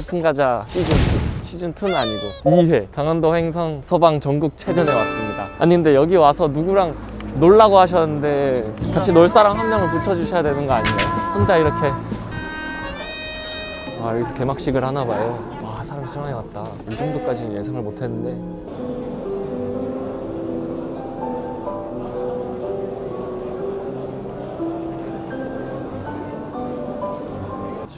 소풍 가자 시즌 2 시즌 2는 아니고 2회 강원도 횡성 서방 전국 체전에 왔습니다. 아니 근데 여기 와서 누구랑 놀라고 하셨는데 같이 놀 사람 한 명을 붙여주셔야 되는 거 아닌가요? 혼자 이렇게 아 여기서 개막식을 하나 봐요. 와 사람 심하게 왔다. 이 정도까지는 예상을 못했는데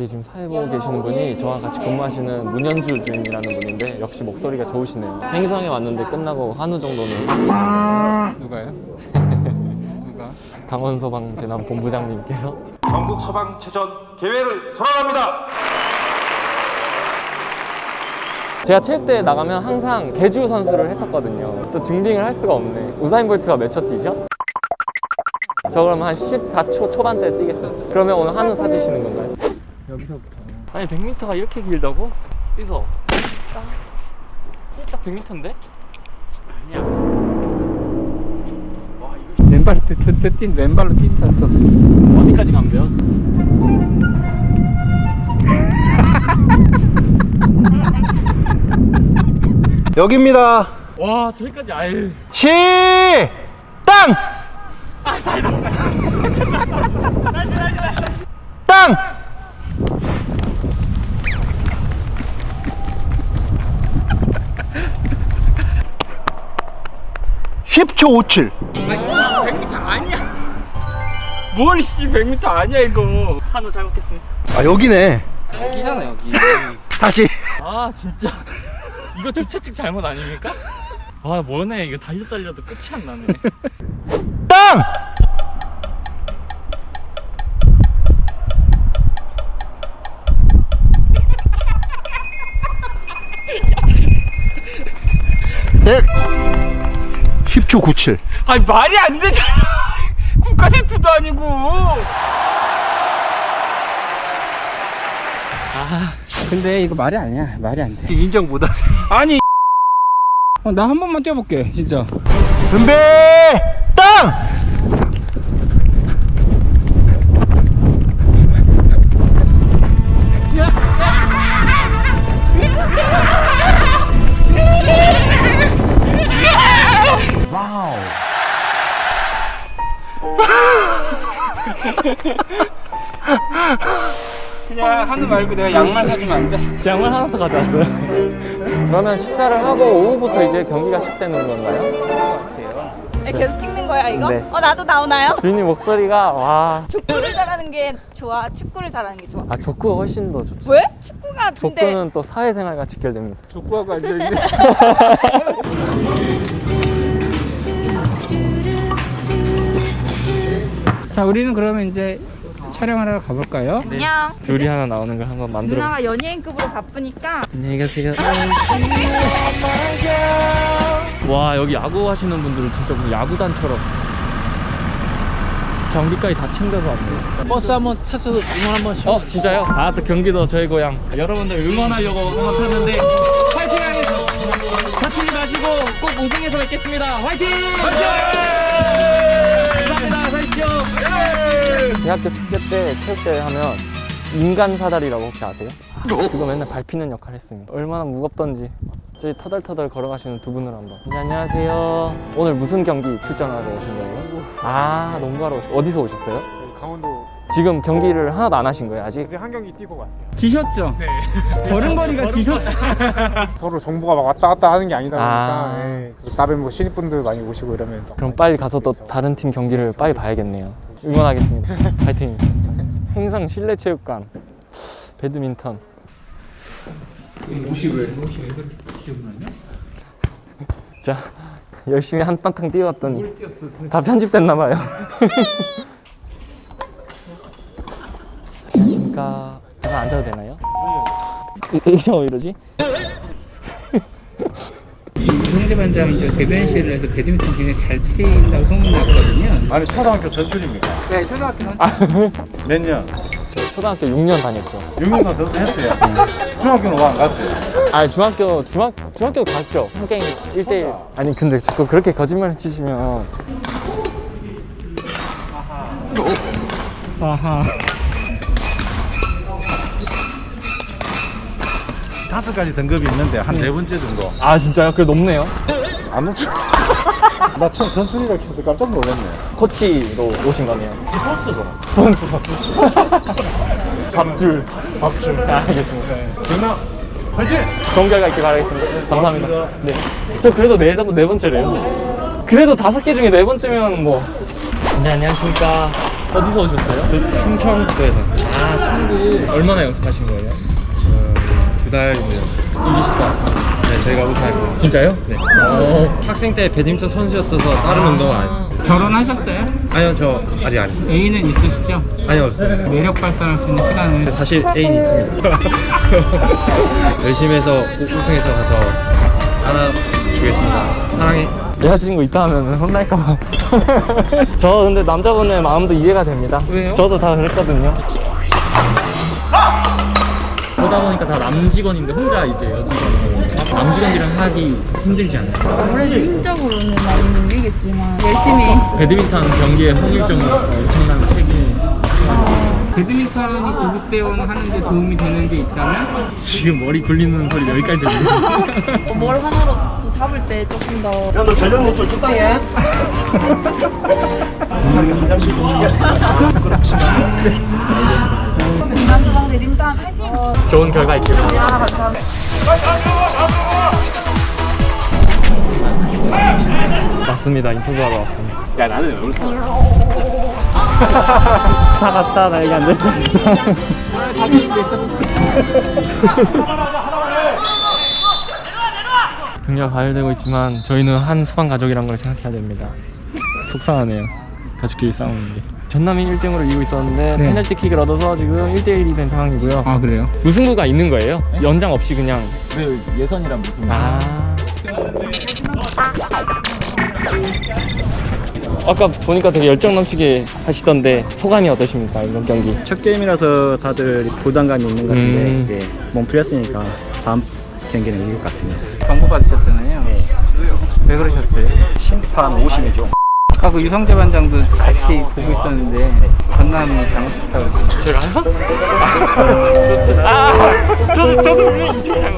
저희 지금 사회 보고 계시는 분이 저와 같이 근무하시는 문현주 주임이라는 분인데 역시 목소리가 좋으시네요. 행성에 왔는데 끝나고 한우 정도는 누가요? 누가? 강원 서방 재난 본부장님께서 전국 소방체전 대회를 선언합니다. 제가 체육대회 나가면 항상 개주 선수를 했었거든요. 또 증빙을 할 수가 없네. 우사인 볼트가 몇 초 뛰죠? 저 그러면 한 14초 초반대 뛰겠어요. 그러면 오늘 한우 사주시는 건가요? 여기서부터. 아니 100m가 이렇게 길다고? 여기서 딱, 딱 100m인데? 아니야. 와 이거 맨발로 뛰, 뛰, 뛰, 뛴, 맨발로 뛴다 또. 어디까지 가면? 여기입니다. 와 저기까지 아유 시! 땅! 땅! (10초 57) 100m 아니야. 뭘 씨, 100m 아니야 이거. 한우 잘 먹겠습니다. 아 여기네. 여기잖아 여기. 다시. 아 진짜. 이거 주최측 잘못 아닙니까? 아 뭐네. 이거 달려 달려도 끝이 안 나네. 땅! 네. 10초 97 아니 말이 안 되잖아 국가대표도 아니고 근데 이거 말이 아니야. 말이 안 돼. 인정 못하세요 아니. 어, 나한 번만 뛰어볼게 진짜. 준비 땅! 말고 내가 양말 사주면 안 돼? 양말 하나 더 가져왔어요 그러면 식사를 하고 오후부터 이제 경기가 시작되는 건가요? 네, 계속 찍는 거야 이거? 네. 어 나도 나오나요? 주인님 목소리가 와 족구를 잘하는 게 좋아? 축구를 잘하는 게 좋아? 아, 족구가 훨씬 더 좋죠 왜? 축구가 근데 족구는 또 사회생활과 직결됩니다 족구하고 앉아있네. 자, 우리는 그러면 이제 촬영하러 가볼까요? 안녕 둘이 하나 나오는 걸 한번 만들어 누나가 연예인급으로 바쁘니까 안녕히 가세요. 와 여기 야구 하시는 분들은 진짜 무슨 야구단처럼 장비까지 다 챙겨서 왔네. 버스 한번 타서 응원 한번 씩어 진짜요? 아 또 경기도 저희 고향. 여러분들 응원하려고 한번 탔는데 화이팅 하겠습니다. 다치지 마시고 꼭 우승해서 뵙겠습니다. 화이팅! 감사합 니다. 사십시오. 대학교 축제 때 체육대회 하면 인간 사다리라고 혹시 아세요? 그거 맨날 밟히는 역할 했습니다. 얼마나 무겁던지. 저희 터덜터덜 걸어가시는 두 분을 한번. 네, 안녕하세요. 오늘 무슨 경기 출전하러 오신 거예요? 아, 농구하러 오신 어디서 오셨어요? 저희 강원도 지금 경기를 하나도 안 하신 거예요, 아직? 이제 한 경기 뛰고 왔어요. 지셨죠? 네. 걸음걸이가 지셨어. 서로 정보가 막 왔다 갔다 하는 게 아니다 보니까 아. 예, 그리고 다른 뭐 신입분들 많이 오시고 이러면 또 그럼 빨리 가서 또 다른 팀 경기를 빨리 봐야겠네요. 응원하겠습니다. 파이팅. 행성 실내 체육관, 배드민턴. 자, 열심히 한바탕 뛰어왔더니 다 편집됐나 봐요. 안녕하십니까. 잠깐 앉아도 되나요? 네. 이게 왜 이러지? 이성재 반장 이제 대변실을 해서 배드민턴 굉장히 잘 친다고 소문났거든요. 아니 초등학교 선출입니까? 네, 초등학교 몇 년? 저 초등학교 6년 다녔죠. 6년간 선수 했어요. 중학교는 왜 안 갔어요? 아 중학교 중학 중학교 갔죠. 한 게임 1대1. 아니 근데 자꾸 그렇게 거짓말 치시면 아하. 다섯 가지 등급이 있는데 한 네 번째 정도. 아 진짜요? 그 높네요. 안 넘쳐. 나 처음 선수리라 해서 깜짝 놀랐네. 코치로 오신 거네요. 스포츠로. 밥줄. 밥줄. 아, 알겠습니다. 정답. 화이팅! 좋은 결과 있길 바라겠습니다. 감사합니다. 네. 저 그래도 네, 네 번째래요. 그래도 다섯 개 중에 네 번째면 뭐. 네, 안녕하십니까. 어디서 오셨어요? 충청도에서 아, 친구. 얼마나 연습하신 거예요? 두 달 이기실 것 같습니다. 네, 저희가 우승했고 진짜요? 네. 어. 학생 때 배드민턴 선수였어서 다른 운동을 안 했어요 결혼하셨어요? 아니요 저 아직 안 했어요 애인은 있으시죠? 아니요 없어요 매력 발산할 수 있는 시간을 사실 애인이 있습니다 열심히 해서 꼭 우승해서 가서 안아주겠습니다 사랑해 여자친구 있다 하면 혼날까봐. 저 근데 남자분의 마음도 이해가 됩니다. 왜요? 저도 다 그랬거든요. 보다 보니까 다 남직원인데 혼자 이제 여직원이고 남직원들이랑 하기 힘들지 않나요? 아무래도 힘적으로는 많이 밀리겠지만 열심히 배드민턴 경기의 홍일점으로서 엄청난 책임이 배드민턴이 구급대원 하는데 도움이 되는 게 있다면? 지금 머리 굴리는 소리 여기까지 들리네요. 뭘 하나로 또 잡을 때 조금 더 야 너 전력 노출 적당해. 중간주방 대림단 화이팅! 좋은 결과 있길 바랍니다. 맞습니다. 인터뷰하러 왔습니다. 야 나는 왜 울까? 다 갔다 나 여기 앉아있습니다. 등력 가열되고 있지만 저희는 한 수반 가족이란 걸 생각해야 됩니다. 속상하네요. 가족끼리 싸우는 게. 전남이 1등으로 이기고 있었는데 네. 페널티킥을 얻어서 지금 1대1이 된 상황이고요. 아, 그래요? 무승부가 있는 거예요? 연장 없이 그냥 왜 예선이란 무슨 아. 아까 보니까 되게 열정 넘치게 하시던데 소감이 어떠십니까 이번 경기? 첫 게임이라서 다들 부담감이 있는 것 같은데 음. 이제 몸 풀렸으니까 다음 경기는 이길 것 같습니다. 광고 받으셨잖아요. 네. 왜 그러셨어요? 심판 50이죠. 아까 그 유성재 반장도 같이 보고 있었는데 전남이 잘못했다고. 저를 아, 저도 저도 이쪽에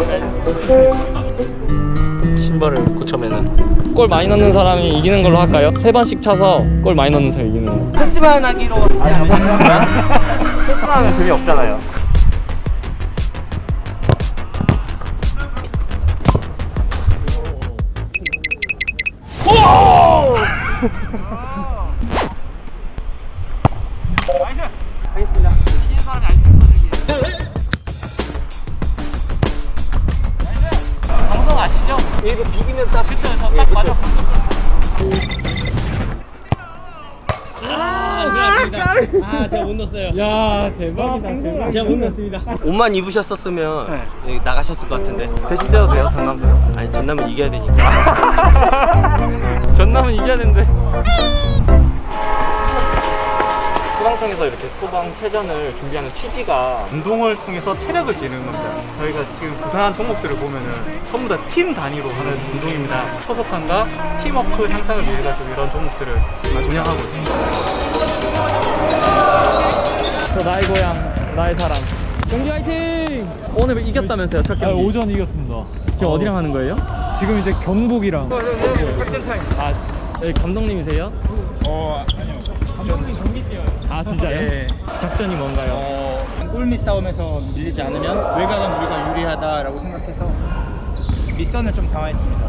신발을 고쳐매는 골 많이 넣는 사람이 이기는 걸로 할까요? 세 번씩 차서 골 많이 넣는 사람이 이기는 거. 패스만 하기로 하지 않았나요? 패스하면 재미없잖아요. 아, 제가 못 넣었어요. 야, 대박이다, 대박. 제가 못 넣었습니다. 옷만 입으셨었으면 여기 나가셨을 것 같은데 대신 떼도 돼요, 전남도요? 아니 전남은 이겨야 되니까 전남은 이겨야 되는데. 소방청에서 이렇게 소방 체전을 준비하는 취지가 운동을 통해서 체력을 기르는 겁니다. 저희가 지금 구상한 종목들을 보면은 전부 다 팀 단위로 하는 운동입니다. 소속감과 팀워크 향상을 위해서 이런 종목들을 운영하고 있습니다. 저 나의 고향, 나의 사람. 경기 화이팅! 오늘 이겼다면서요, 첫 경기? 오전 이겼습니다. 지금 어디랑 하는 거예요? 지금 이제 경북이랑 아, 여기 감독님이세요? 어 아니요. 정리 뛰어요. 아, 진짜요? 네. 작전이 뭔가요? 어, 골밑 싸움에서 밀리지 않으면 외곽은 우리가 유리하다라고 생각해서 밑선을 좀 강화했습니다.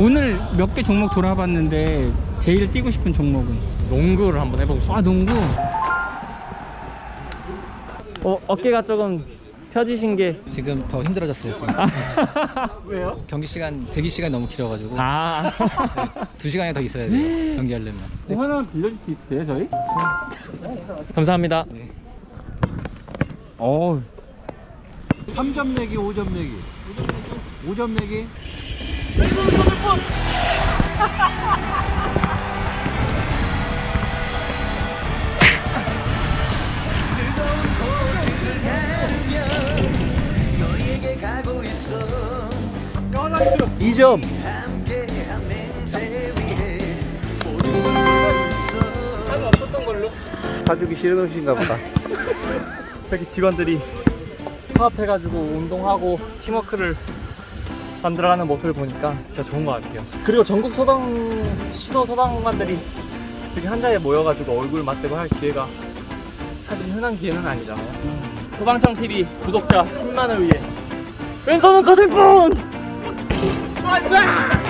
오늘 몇 개 종목 돌아봤는데 제일 뛰고 싶은 종목은? 농구를 한번 해보고 싶어요. 아, 농구? 어, 어깨가 조금 펴지신 게. 지금 더 힘들어졌어요 지금 왜요? 경기 시간 대기 시간이 너무 길어가지고 아. 두 시간이 더 있어야 돼요 경기하려면 뭐 하나 빌려줄 수 있어요, 저희? 감사합니다. 어 3점 내기, 5점 내기. 5점 내기. 사주기 싫으신가 보다. 이렇게 직원들이 화합해가지고 운동하고 팀워크를 만들어가는 모습을 보니까 진짜 좋은 것 같아요. 그리고 전국 소방 신호 소방관들이 이렇게 한 자리에 모여가지고 얼굴 맞대고 할 기회가 사실 흔한 기회는 아니잖아요. 소방청 TV 구독자 10만을 위해 왼손은 거들 뿐! Ah!